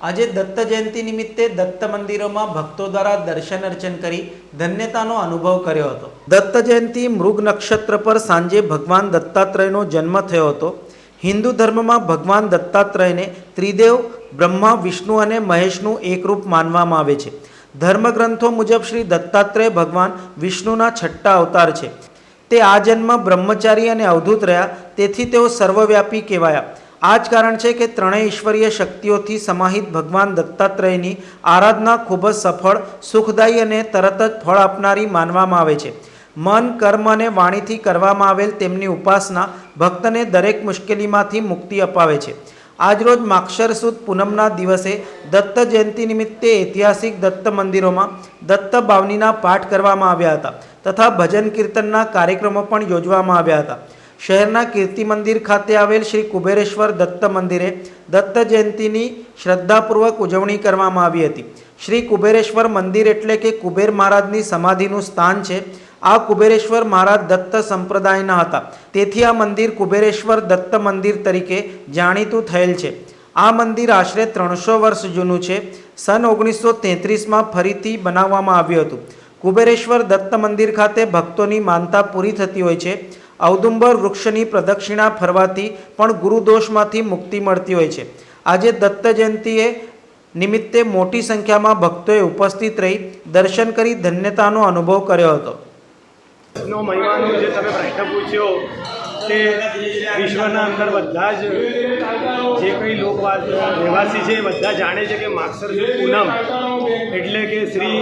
આજે દત્ત જયંતિ નિમિત્તે દત્ત મંદિરોમાં ભક્તો દ્વારા દર્શન અર્ચન કરી ધન્યતાનો અનુભવ કર્યો હતો. દત્ત જયંતિ મૃગ નક્ષત્ર પર સાંજે ભગવાન દત્તાત્રેયનો જન્મ થયો હતો. હિન્દુ ધર્મમાં ભગવાન દત્તાત્રેયને ત્રિદેવ, બ્રહ્મા, વિષ્ણુ અને મહેશનું એકરૂપ માનવામાં આવે છે. ધર્મગ્રંથો મુજબ શ્રી દત્તાત્રેય ભગવાન વિષ્ણુના છઠ્ઠા અવતાર છે. તે આ જન્મ બ્રહ્મચારી અને અવધૂત રહ્યા, તેથી તેઓ સર્વવ્યાપી કહેવાયા. આ જ કારણ છે કે ત્રણેય ઈશ્વરીય શક્તિઓથી સમાહિત ભગવાન દત્તાત્રેયની આરાધના ખૂબ જ સફળ, સુખદાયી અને તરત જ ફળ આપનારી માનવામાં આવે છે. મન, કર્મ અને વાણીથી કરવામાં આવેલ તેમની ઉપાસના ભક્તને દરેક મુશ્કેલીમાંથી મુક્તિ અપાવે છે. આજરોજ માક્ષર સુદ પૂનમના દિવસે દત્ત જયંતિ નિમિત્તે ઐતિહાસિક દત્ત મંદિરોમાં દત્ત બાવનીના પાઠ કરવામાં આવ્યા હતા તથા ભજન કીર્તનના કાર્યક્રમો પણ યોજવામાં આવ્યા હતા. શહેરના કીર્તિ મંદિર ખાતે આવેલ શ્રી કુબેરેશ્વર દત્ત મંદિરે દત્ત જયંતિની શ્રદ્ધાપૂર્વક ઉજવણી કરવામાં આવી હતી. શ્રી કુબેરેશ્વર મંદિર એટલે કે કુબેર મહારાજની સમાધિનું સ્થાન છે. આ કુબેરેશ્વર મહારાજ દત્ત સંપ્રદાયના હતા. તેથી આ મંદિર કુબેરેશ્વર દત્ત મંદિર તરીકે જાણીતું થયેલ છે. આ મંદિર આશરે ત્રણસો વર્ષ જૂનું છે. સન ઓગણીસો તેત્રીસમાં ફરીથી બનાવવામાં આવ્યું હતું. કુબેરેશ્વર દત્ત મંદિર ખાતે ભક્તોની માનતા પૂરી થતી હોય છે. ઔદુંબર વૃક્ષની પ્રદક્ષિણા ફરવાથી પણ ગુરુદોષમાંથી મુક્તિ મળતી હોય છે. આજે દત્ત જયંતિએ નિમિત્તે મોટી સંખ્યામાં ભક્તોએ ઉપસ્થિત રહી દર્શન કરી ધન્યતાનો અનુભવ કર્યો હતો. મહિમાનો જે તમે પ્રશ્ન તે વિશ્વના અંદર બધા જ જે કંઈ લોકવાસ રહેવાસી છે બધા જાણે છે કે માગસર પૂનમ એટલે કે શ્રી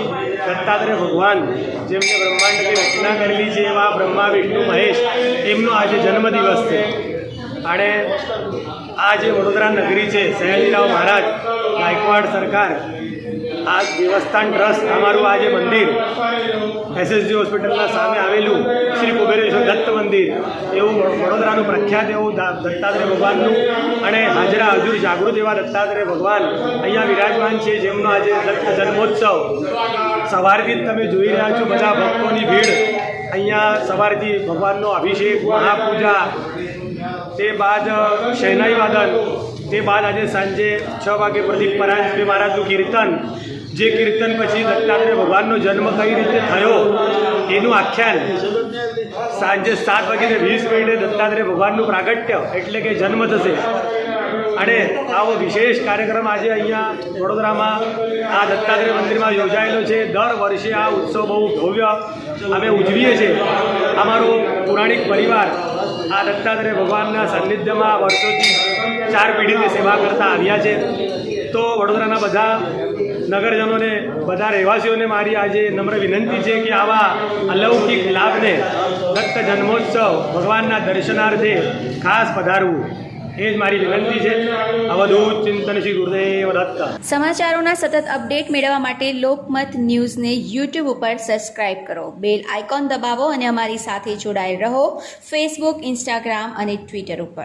દત્તાત્રેય ભગવાન, જેમને બ્રહ્માંડની રચના કરેલી છે એવા બ્રહ્મા, વિષ્ણુ, મહેશ, એમનો આજે જન્મદિવસ છે. અને આ જે વડોદરા નગરી છે સયાજીરાવ મહારાજ, ગાયકવાડ સરકાર, આ દેવસ્થાન ટ્રસ્ટ, અમારું આ જે મંદિર, એસએસજી હોસ્પિટલના સામે આવેલું શ્રી મંદિર એવું વડોદરાનું પ્રખ્યાત એવું દત્તાત્રેય ભગવાનનું અને હાજરા હજુર જાગૃત એવા દત્તાત્રેય ભગવાન અહીંયા વિરાજમાન છે, જેમનો આજે જન્મોત્સવ. સવારથી જ તમે જોઈ રહ્યા છો બધા ભક્તોની ભીડ. અહીંયા સવારથી ભગવાનનો અભિષેક, મહાપૂજા, તે બાદ શહેનાઈ વાદન, તે બાદ આજે સાંજે છ વાગે પ્રદીપ મહારાજ મહારાજનું કીર્તન જે કીર્તન પછી દત્તાત્રેય ભગવાનનો જન્મ કઈ રીતે થયો, એનું આખ્યાન સાંજે સાત વાગીને વીસ મિનિટે દત્તાત્રેય ભગવાનનું પ્રાગટ્ય એટલે કે જન્મ થશે. અને આવો વિશેષ કાર્યક્રમ આજે અહીંયા વડોદરામાં આ દત્તાત્રેય મંદિરમાં યોજાયેલો છે. દર વર્ષે આ ઉત્સવ બહુ ભવ્ય અમે ઉજવીએ છીએ. અમારો પૌરાણિક પરિવાર આ દત્તાત્રેય ભગવાનના સાનિધ્યમાં વર્ષોથી ચાર પેઢીની સેવા કરતા આવ્યા છે. તો વડોદરાના બધા નગરજનોને બધા રહેવાસીઓને મારી આજે નમ્ર વિનંતી છે કે આવા અલૌકિક લાભને દત્ત જન્મોત્સવ ભગવાનના દર્શનાર્થે ખાસ પધારવું. એ જ મારી વિનંતી છે. અવધૂત ચિંતન શ્રી ગુરુદેવ દત્ત. સમાચારોના સતત અપડેટ મેળવવા માટે લોકમત ન્યૂઝને યુટ્યુબ ઉપર સબસ્ક્રાઇબ કરો. બેલ આઇકોન દબાવો અને અમારી સાથે જોડાયેલ રહો ફેસબુક, ઇન્સ્ટાગ્રામ અને ટ્વિટર ઉપર.